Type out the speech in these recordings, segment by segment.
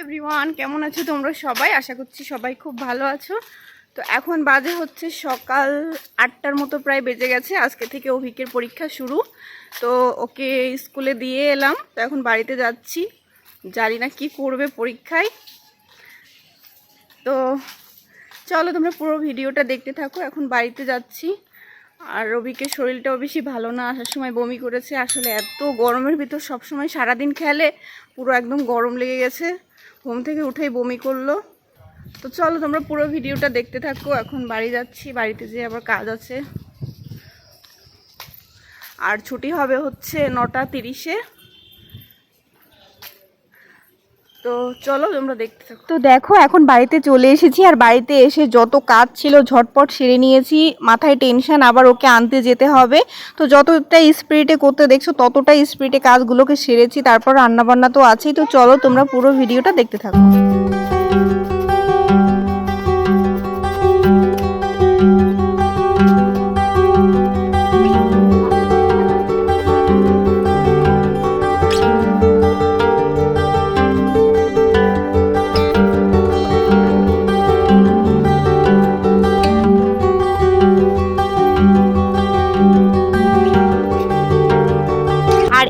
Everyone কেমন আছো তোমরা সবাই? আশা করছি সবাই খুব ভালো আছো। তো এখন বাজে হচ্ছে সকাল আটটার মতো প্রায় বেজে গেছে। আজকে থেকে অভিকের পরীক্ষা শুরু। তো ওকে স্কুলে দিয়ে এলাম। তো এখন বাড়িতে যাচ্ছি। জানি না কি করবে পরীক্ষায়। তো চলো তোমরা পুরো ভিডিওটা দেখতে থাকো। এখন বাড়িতে যাচ্ছি। আর রবিকের শরীরটাও বেশি ভালো না। আসার সময় বমি করেছে। আসলে এত গরমের ভিতর সবসময় সারাদিন খেলে পুরো একদম গরম লেগে গেছে। ঘুম থেকে উঠেই বমি করল। তো চলো তোমরা পুরো ভিডিওটা দেখতে থাকো, এখন বাড়ি যাচ্ছি, বাড়িতে যেয়ে আবার কাজ আছে। আর ছুটি হবে হচ্ছে নটা তিরিশে। তো চলো তোমরা দেখতে থাকো। তো দেখো, এখন বাড়িতে চলে এসেছি আর বাড়িতে এসে যত কাজ ছিল ঝটপট সেরে নিয়েছি। মাথায় টেনশন আবার ওকে আনতে যেতে হবে। তো যতটা স্পিরিটে করতে দেখছ, ততটা স্পিরিটে কাজগুলোকে সেরেছি। তারপর রান্নাবান্না তো আছেই। তো চলো তোমরা পুরো ভিডিওটা দেখতে থাকো।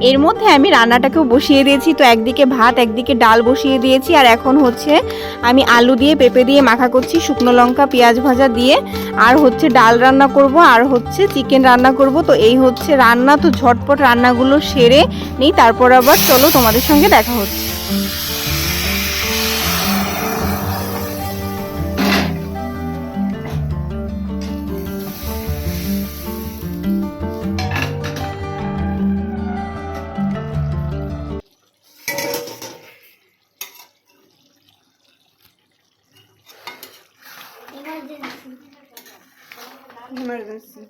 এর মধ্যে আমি রান্নাটাকেও বসিয়ে দিয়েছি। তো একদিকে ভাত, একদিকে ডাল বসিয়ে দিয়েছি। আর এখন হচ্ছে আমি আলু দিয়ে পেঁপে দিয়ে মাখা করছি, শুকনো লঙ্কা, পেঁয়াজ ভাজা দিয়ে। আর হচ্ছে ডাল রান্না করব, আর হচ্ছে চিকেন রান্না করব। তো এই হচ্ছে রান্না। তো ঝটপট রান্নাগুলো সেরে নেই। তারপর আবার চলো তোমাদের সঙ্গে দেখা হচ্ছে। Emergency. Emergency.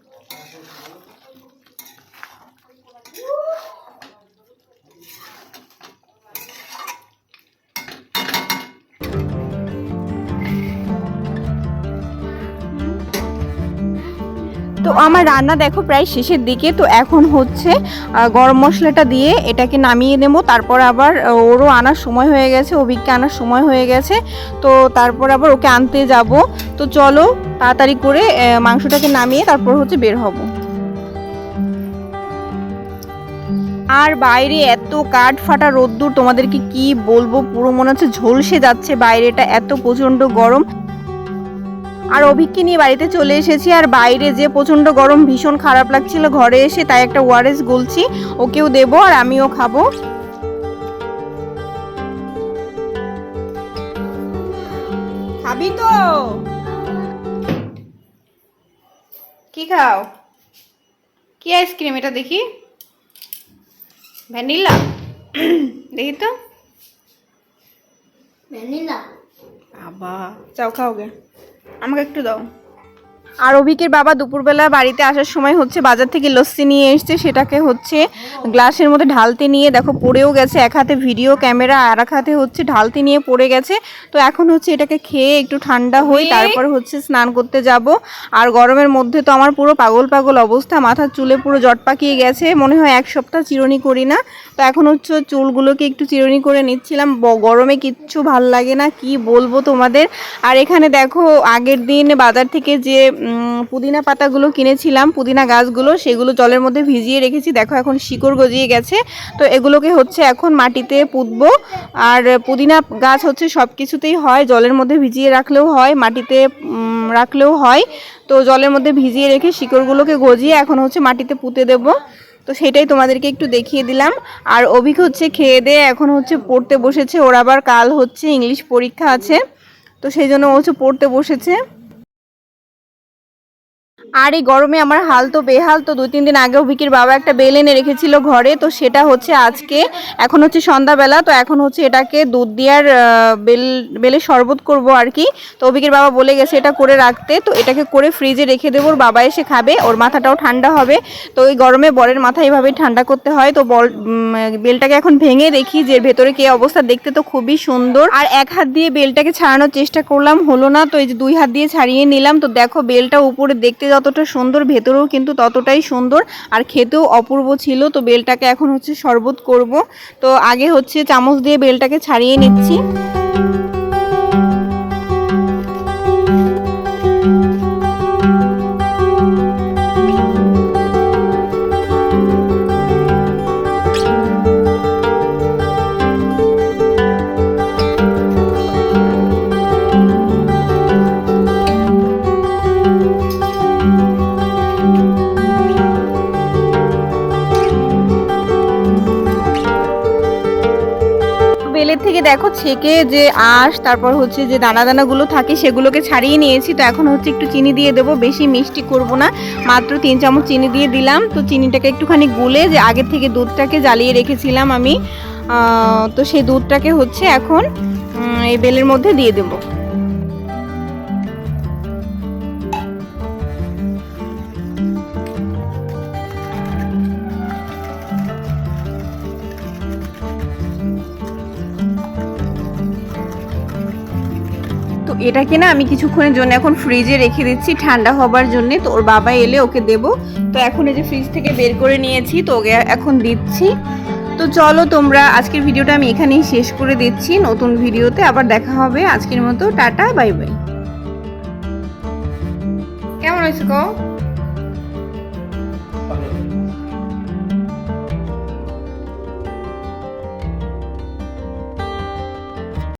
তো আমার রান্না দেখো প্রায় শেষের দিকে, তো এখন হচ্ছে গরম মশলাটা দিয়ে এটাকে নামিয়ে নেব। তারপর আবার ওরও আনার সময় হয়ে গেছে, অভিককে আনার সময় হয়ে গেছে। তো তারপর আবার ওকে আনতে যাব। তো চলো তাড়াতাড়ি করে মাংসটাকে নামিয়ে তারপর হচ্ছে বের হব। আর বাইরে এত কাঠ ফাটা রোদ্দুর, তোমাদেরকে কি বলব? পুরো মনে হচ্ছে ঝলসে যাচ্ছে বাইরেটা, এত প্রচণ্ড গরম। আর অভিককে নিয়ে বাড়িতে চলে এসেছি আর বাইরে যে প্রচণ্ড গরম ভীষণ খারাপ লাগছিল। ঘরে এসে তাই একটা ওয়ারেস গুলছি ওকেও দেবো আর আমিও খাব। খাবি তো? কি খাও? কি আইসক্রিম এটা দেখি? ভ্যানিলা? দেখি তো। ভ্যানিলা। বাবা চাও খাওগে আমাকে একটু দাও। আর অভিকের বাবা দুপুরবেলা বাড়িতে আসার সময় হচ্ছে বাজার থেকে লস্যি নিয়ে এসছে সেটাকে হচ্ছে গ্লাসের মধ্যে ঢালতে নিয়ে দেখো পড়েও গেছে এক হাতে ভিডিও ক্যামেরা আর এক হাতে হচ্ছে ঢালতে নিয়ে পড়ে গেছে। তো এখন হচ্ছে এটাকে খেয়ে একটু ঠান্ডা হই তারপর হচ্ছে স্নান করতে যাব। আর গরমের মধ্যে তো আমার পুরো পাগল পাগল অবস্থা মাথার চুলে পুরো জট পাকিয়ে গেছে মনে হয় এক সপ্তাহ চিরুনি করি না। তো এখন হচ্ছে চুলগুলোকে একটু চিরুনি করে নিচ্ছিলাম গরমে কিচ্ছু ভালো লাগে না কি বলব তোমাদের? আর এখানে দেখো আগের দিন বাজার থেকে যে পুদিনা পাতাগুলো কিনেছিলাম, পুদিনা গাছগুলো, সেগুলো জলের মধ্যে ভিজিয়ে রেখেছি। দেখো এখন শিকড় গজিয়ে গেছে। তো এগুলোকে হচ্ছে এখন মাটিতে পুঁতবো। আর পুদিনা গাছ হচ্ছে সব কিছুতেই হয়, জলের মধ্যে ভিজিয়ে রাখলেও হয়, মাটিতে রাখলেও হয়। তো জলের মধ্যে ভিজিয়ে রেখে শিকড়গুলোকে গজিয়ে এখন হচ্ছে মাটিতে পুঁতে দেবো। তো সেটাই তোমাদেরকে একটু দেখিয়ে দিলাম। আর অভিক হচ্ছে খেয়ে দিয়ে এখন হচ্ছে পড়তে বসেছে। ওর আবার কাল হচ্ছে ইংলিশ পরীক্ষা আছে। তো সেই জন্য ও হচ্ছে পড়তে বসেছে। আর এই গরমে আমার হাল তো বেহাল, তো দুই তিন দিন আগেও ভিকির বাবা একটা বেল এনে রেখেছিল ঘরে, তো সেটা হচ্ছে আজকে। এখন হচ্ছে সন্ধ্যাবেলা, তো এখন হচ্ছে এটাকে দুধ দেওয়ার বেল, বেলে শরবত করব আর কি। তো ভিকির বাবা বলে গেছে এটা করে রাখতে, তো এটাকে করে ফ্রিজে রেখে দেবো, ওর বাবা এসে খাবে, ওর মাথাটাও ঠান্ডা হবে। তো এই গরমে বরের মাথা এইভাবেই ঠান্ডা করতে হয়, তো বল বেলটাকে এখন ভেঙে দেখি যে ভেতরে কি অবস্থা, দেখতে তো খুবই সুন্দর। আর এক হাত দিয়ে বেলটাকে ছাড়ানোর চেষ্টা করলাম, হলো না, তো এই যে দুই হাত দিয়ে ছাড়িয়ে নিলাম, তো দেখো বেলটা উপরে দেখতে যতটা সুন্দর, ভেতরেও কিন্তু ততটাই সুন্দর। আর খেতেও অপূর্ব ছিল, তো বেলটাকে এখন হচ্ছে শরবত করব। তো আগে হচ্ছে চামচ দিয়ে বেলটাকে ছাড়িয়ে নিচ্ছি। দেখো, ছেঁকে যে আঁশ, তারপর হচ্ছে যে দানা দানাগুলো থাকে, সেগুলোকে ছাড়িয়ে নিয়েছি। তো এখন হচ্ছে একটু চিনি দিয়ে দেবো, বেশি মিষ্টি করব না। মাত্র তিন চামচ চিনি দিয়ে দিলাম। তো চিনিটাকে একটুখানি গুলে যে আগের থেকে দুধটাকে জ্বালিয়ে রেখেছিলাম আমি। তো সেই দুধটাকে হচ্ছে এখন এই বেলের মধ্যে দিয়ে দেবো। এটা কিনা আমি কিছুক্ষণের জন্য এখন ফ্রিজে রেখে দিচ্ছি, ঠান্ডা হবার জন্য। তো ওর বাবা এলে ওকে দেব। তো এখন এই যে ফ্রিজ থেকে বের করে নিয়েছি, তো ওকে এখন দিচ্ছি। তো চলো তোমরা, আজকের ভিডিওটা আমি এখানেই শেষ করে দিচ্ছি। নতুন ভিডিওতে আবার দেখা হবে। আজকের মতো টাটা, বাই বাই। কেমন হয়েছে কো